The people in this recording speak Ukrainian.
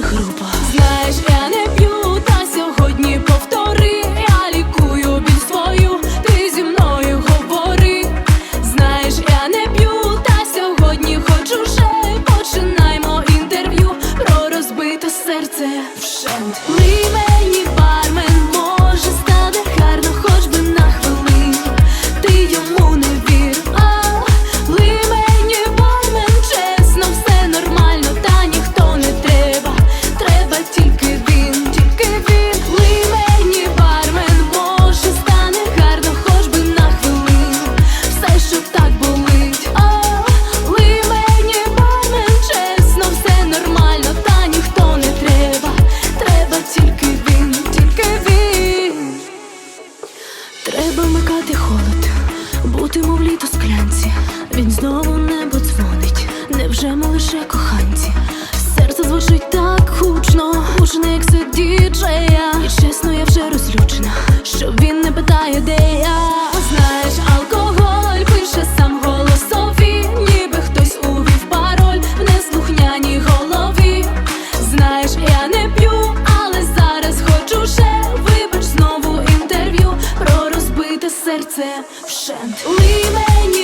Група. Треба вмикати холод, бути мов літо склянці. Він знову небо дзвонить. серце вшент. Ли